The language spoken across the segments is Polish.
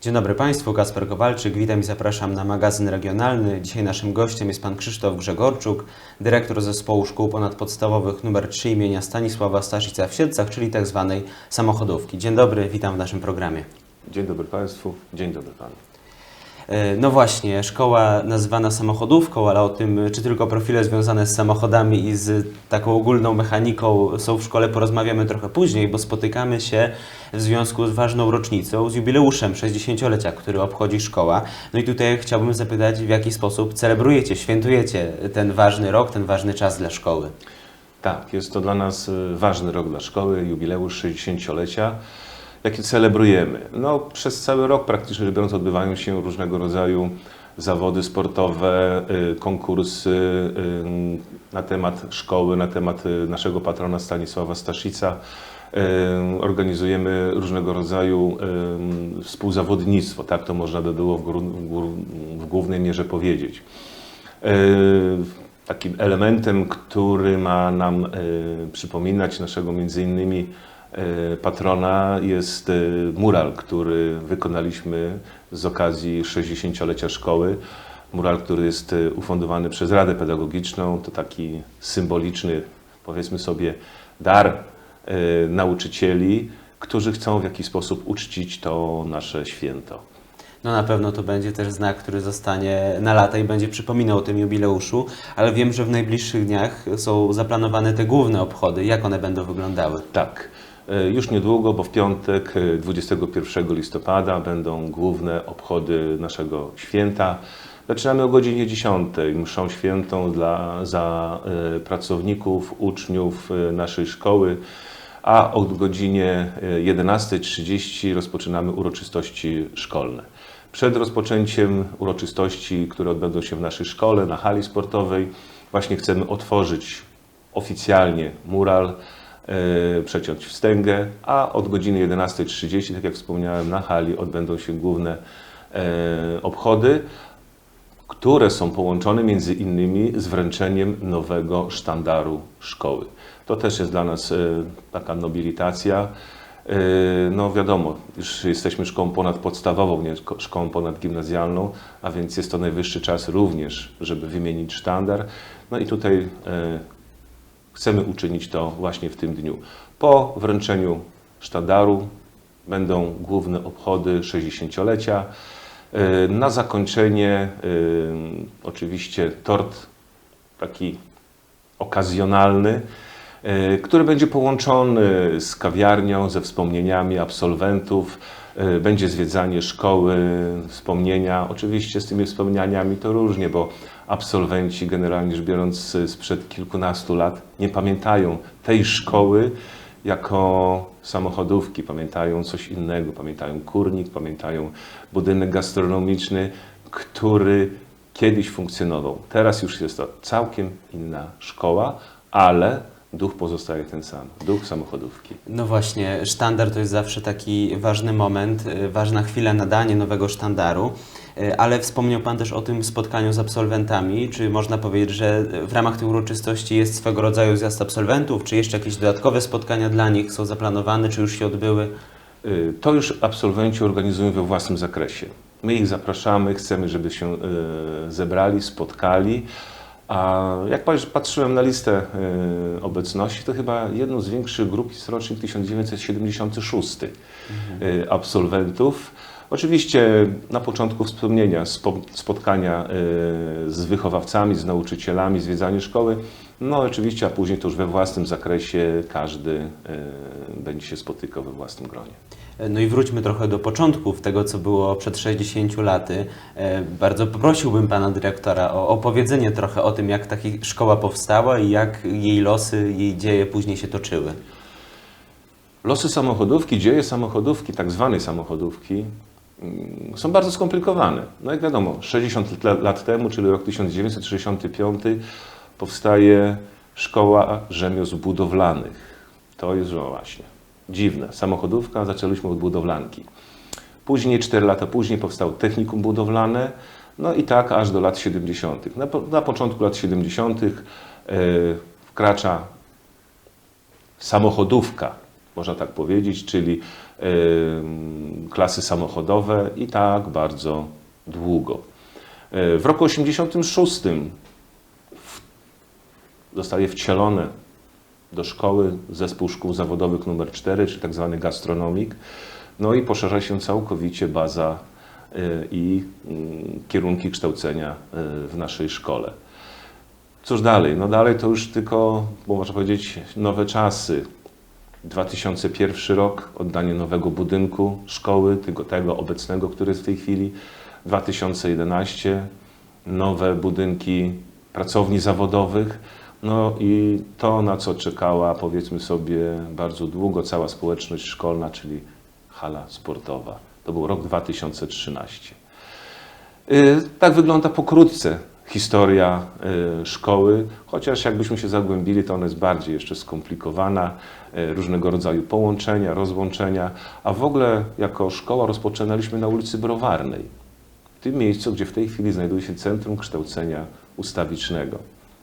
Dzień dobry Państwu, Kasper Kowalczyk, witam i zapraszam na magazyn regionalny. Dzisiaj naszym gościem jest Pan Krzysztof Grzegorczuk, dyrektor zespołu szkół ponadpodstawowych nr 3 imienia Stanisława Staszica w Siedlcach, czyli tak zwanej samochodówki. Dzień dobry, witam w naszym programie. Dzień dobry Państwu, dzień dobry Panu. E, No właśnie, szkoła nazywana samochodówką, ale o tym, czy tylko profile związane z samochodami i z taką ogólną mechaniką są w szkole, porozmawiamy trochę później, bo spotykamy się w związku z ważną rocznicą, z jubileuszem 60-lecia, który obchodzi szkoła. No i tutaj chciałbym zapytać, w jaki sposób celebrujecie, świętujecie ten ważny rok, ten ważny czas dla szkoły. Tak, jest to dla nas y, ważny rok dla szkoły, jubileusz 60-lecia, jaki celebrujemy. No, przez cały rok praktycznie rzecz biorąc odbywają się różnego rodzaju zawody sportowe, y, konkursy y, na temat szkoły, na temat y, naszego patrona Stanisława Staszica. Organizujemy różnego rodzaju współzawodnictwo, tak to można by było w, głównej mierze powiedzieć. Takim elementem, który ma nam przypominać naszego między innymi patrona jest e, mural, który wykonaliśmy z okazji 60-lecia szkoły. Mural, który jest e, ufundowany przez Radę Pedagogiczną. To taki symboliczny, powiedzmy sobie, dar e, nauczycieli, którzy chcą w jakiś sposób uczcić to nasze święto. No na pewno to będzie też znak, który zostanie na lata i będzie przypominał o tym jubileuszu, ale wiem, że w najbliższych dniach są zaplanowane te główne obchody. Jak one będą wyglądały? Tak. E, Już niedługo, bo w piątek, e, 21 listopada, będą główne obchody naszego święta. Zaczynamy o godzinie 10. Mszą świętą dla, za e, pracowników, uczniów e, naszej szkoły, a o godzinie e, 11.30 rozpoczynamy uroczystości szkolne. Przed rozpoczęciem uroczystości, które odbędą się w naszej szkole, na hali sportowej, właśnie chcemy otworzyć oficjalnie mural, e, przeciąć wstęgę, a od godziny 11.30, tak jak wspomniałem, na hali odbędą się główne e, obchody, które są połączone między innymi z wręczeniem nowego sztandaru szkoły. To też jest dla nas e, taka nobilitacja. E, No wiadomo, już jesteśmy szkołą ponadpodstawową, nie szko- szkołą ponadgimnazjalną, a więc jest to najwyższy czas również, żeby wymienić sztandar. No i tutaj e, chcemy uczynić to właśnie w tym dniu. Po wręczeniu sztandaru będą główne obchody 60-lecia. E, Na zakończenie e, oczywiście tort taki okazjonalny, e, który będzie połączony z kawiarnią, ze wspomnieniami absolwentów. Będzie zwiedzanie szkoły, wspomnienia. Oczywiście z tymi wspomnieniami to różnie, bo absolwenci, generalnie rzecz biorąc, sprzed kilkunastu lat nie pamiętają tej szkoły jako samochodówki, pamiętają coś innego, pamiętają kurnik, pamiętają budynek gastronomiczny, który kiedyś funkcjonował. Teraz już jest to całkiem inna szkoła, ale duch pozostaje ten sam, duch samochodówki. No właśnie, sztandar to jest zawsze taki ważny moment, y, ważna chwila nadanie nowego sztandaru, ale wspomniał Pan też o tym spotkaniu z absolwentami. Czy można powiedzieć, że w ramach tych uroczystości jest swego rodzaju zjazd absolwentów, czy jeszcze jakieś dodatkowe spotkania dla nich są zaplanowane, czy już się odbyły? Y, To już absolwenci organizują we własnym zakresie. My ich zapraszamy, chcemy, żeby się zebrali, spotkali. A jak patrz- patrzyłem na listę obecności, to chyba jedną z większych grup jest rocznik 1976 y, absolwentów. Oczywiście na początku wspomnienia spo, spotkania y, z wychowawcami, z nauczycielami, zwiedzanie szkoły. No oczywiście, a później to już we własnym zakresie każdy y, będzie się spotykał we własnym gronie. No i wróćmy trochę do początków tego, co było przed 60 laty. E, Bardzo poprosiłbym Pana Dyrektora o opowiedzenie trochę o tym, jak taka szkoła powstała i jak jej losy, jej dzieje później się toczyły. Losy samochodówki, dzieje samochodówki, tak zwanej samochodówki, są bardzo skomplikowane. No jak wiadomo, 60 lat- temu, czyli rok 1965, powstaje Szkoła Rzemiosł Budowlanych. To jest no właśnie dziwne. Samochodówka, zaczęliśmy od budowlanki. Później, 4 lata później, powstało technikum budowlane, no i tak aż do lat 70. Na, po- na początku lat 70. e, wkracza samochodówka można tak powiedzieć, czyli klasy samochodowe i tak bardzo długo. E, W roku 86 w- zostaje wcielone do szkoły zespół szkół zawodowych numer 4, czyli tak zwany gastronomik. No i poszerza się całkowicie baza y, i mm, kierunki kształcenia y, w naszej szkole. Cóż dalej? No dalej to już tylko, bo można powiedzieć, nowe czasy. 2001 rok, oddanie nowego budynku szkoły, tego, tego obecnego, który jest w tej chwili. 2011, nowe budynki pracowni zawodowych. No i to, na co czekała, powiedzmy sobie, bardzo długo cała społeczność szkolna, czyli hala sportowa. To był rok 2013. Y, Tak wygląda pokrótce historia y, szkoły, chociaż jakbyśmy się zagłębili, to ona jest bardziej jeszcze skomplikowana, różnego rodzaju połączenia, rozłączenia, a w ogóle jako szkoła rozpoczynaliśmy na ulicy Browarnej, w tym miejscu, gdzie w tej chwili znajduje się Centrum Kształcenia Ustawicznego.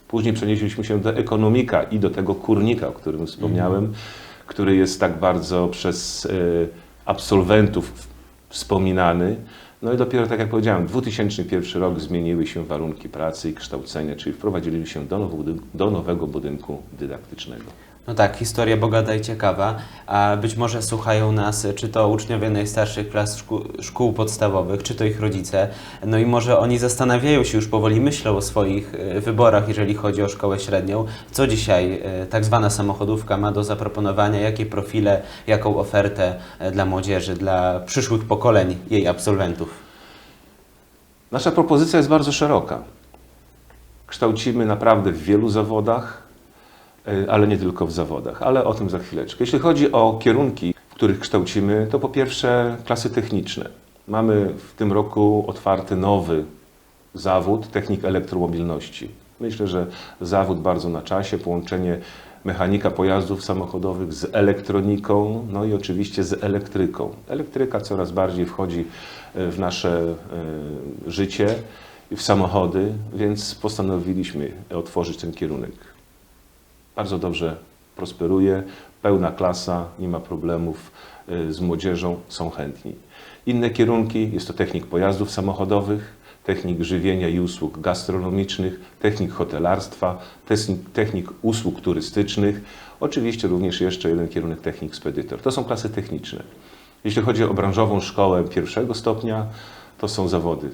Później przenieśliśmy się do ekonomika i do tego kurnika, o którym wspomniałem, który jest tak bardzo przez y, absolwentów wspominany. No i dopiero, tak jak powiedziałem, 2001 rok zmieniły się warunki pracy i kształcenia, czyli wprowadziliśmy się do nowego budynku dydaktycznego. No tak, historia bogata i ciekawa, a być może słuchają nas czy to uczniowie najstarszych klas szkół, szkół podstawowych, czy to ich rodzice, no i może oni zastanawiają się już powoli, myślą o swoich e, wyborach, jeżeli chodzi o szkołę średnią. Co dzisiaj e, tak zwana samochodówka ma do zaproponowania, jakie profile, jaką ofertę e, dla młodzieży, dla przyszłych pokoleń jej absolwentów? Nasza propozycja jest bardzo szeroka. Kształcimy naprawdę w wielu zawodach, ale nie tylko w zawodach, ale o tym za chwileczkę. Jeśli chodzi o kierunki, w których kształcimy, to po pierwsze klasy techniczne. Mamy w tym roku otwarty nowy zawód technik elektromobilności. Myślę, że zawód bardzo na czasie, połączenie mechanika pojazdów samochodowych z elektroniką, no i oczywiście z elektryką. Elektryka coraz bardziej wchodzi e, w nasze e, życie, w samochody, więc postanowiliśmy otworzyć ten kierunek. Bardzo dobrze prosperuje, pełna klasa, nie ma problemów e, z młodzieżą, są chętni. Inne kierunki, jest to technik pojazdów samochodowych, technik żywienia i usług gastronomicznych, technik hotelarstwa, technik, technik usług turystycznych, oczywiście również jeszcze jeden kierunek technik spedytor. To są klasy techniczne. Jeśli chodzi o branżową szkołę pierwszego stopnia, to są zawody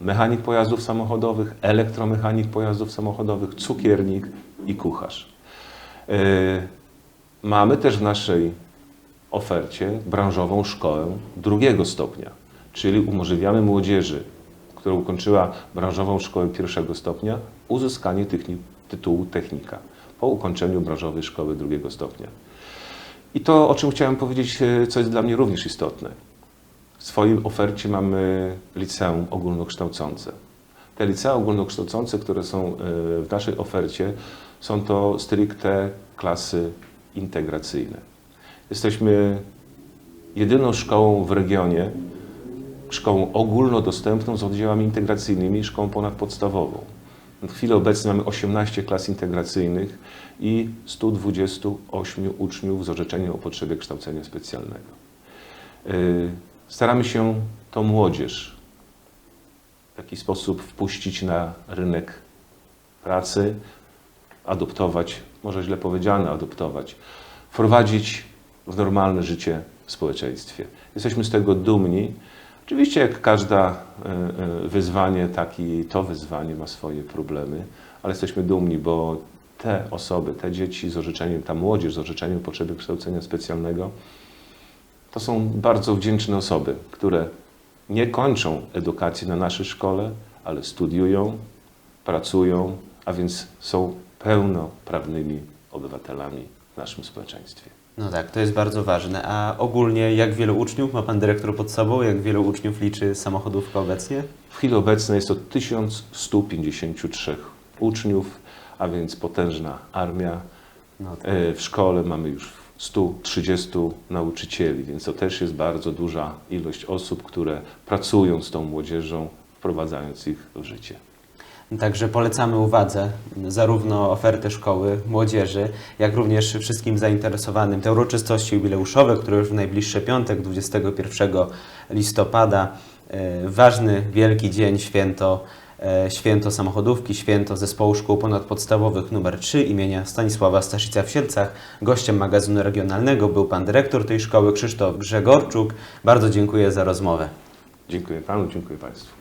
mechanik pojazdów samochodowych, elektromechanik pojazdów samochodowych, cukiernik i kucharz. Yy, Mamy też w naszej ofercie branżową szkołę drugiego stopnia, czyli umożliwiamy młodzieży, która ukończyła branżową szkołę pierwszego stopnia, uzyskanie techni- tytułu technika po ukończeniu branżowej szkoły drugiego stopnia. I to, o czym chciałem powiedzieć, e, co jest dla mnie również istotne. W swojej ofercie mamy liceum ogólnokształcące. Te licea ogólnokształcące, które są e, w naszej ofercie, są to stricte klasy integracyjne. Jesteśmy jedyną szkołą w regionie, szkołą ogólnodostępną z oddziałami integracyjnymi szkołą ponadpodstawową. W chwili obecnej mamy 18 klas integracyjnych i 128 uczniów z orzeczeniem o potrzebie kształcenia specjalnego. Y, Staramy się tą młodzież w jakiś sposób wpuścić na rynek pracy, adoptować, może źle powiedziane, adoptować, wprowadzić w normalne życie w społeczeństwie. Jesteśmy z tego dumni. Oczywiście, jak każda y, y, wyzwanie, taki to wyzwanie ma swoje problemy, ale jesteśmy dumni, bo te osoby, te dzieci z orzeczeniem, ta młodzież z orzeczeniem potrzeby kształcenia specjalnego, to są bardzo wdzięczne osoby, które nie kończą edukacji na naszej szkole, ale studiują, pracują, a więc są pełnoprawnymi obywatelami w naszym społeczeństwie. No tak, to jest bardzo ważne. A ogólnie jak wielu uczniów ma Pan Dyrektor pod sobą? Jak wielu uczniów liczy samochodówka obecnie? W chwili obecnej jest to 1153 uczniów, a więc potężna armia. No tak. W szkole mamy już 130 nauczycieli, więc to też jest bardzo duża ilość osób, które pracują z tą młodzieżą, wprowadzając ich w życie. Także polecamy uwadze zarówno ofertę szkoły, młodzieży, jak również wszystkim zainteresowanym te uroczystości jubileuszowe, które już w najbliższy piątek, 21 listopada, e, ważny, wielki dzień, święto, święto samochodówki, święto Zespołu Szkół Ponadpodstawowych nr 3 imienia Stanisława Staszica w Sielcach. Gościem magazynu regionalnego był pan dyrektor tej szkoły Krzysztof Grzegorczuk. Bardzo dziękuję za rozmowę. Dziękuję Panu, dziękuję Państwu.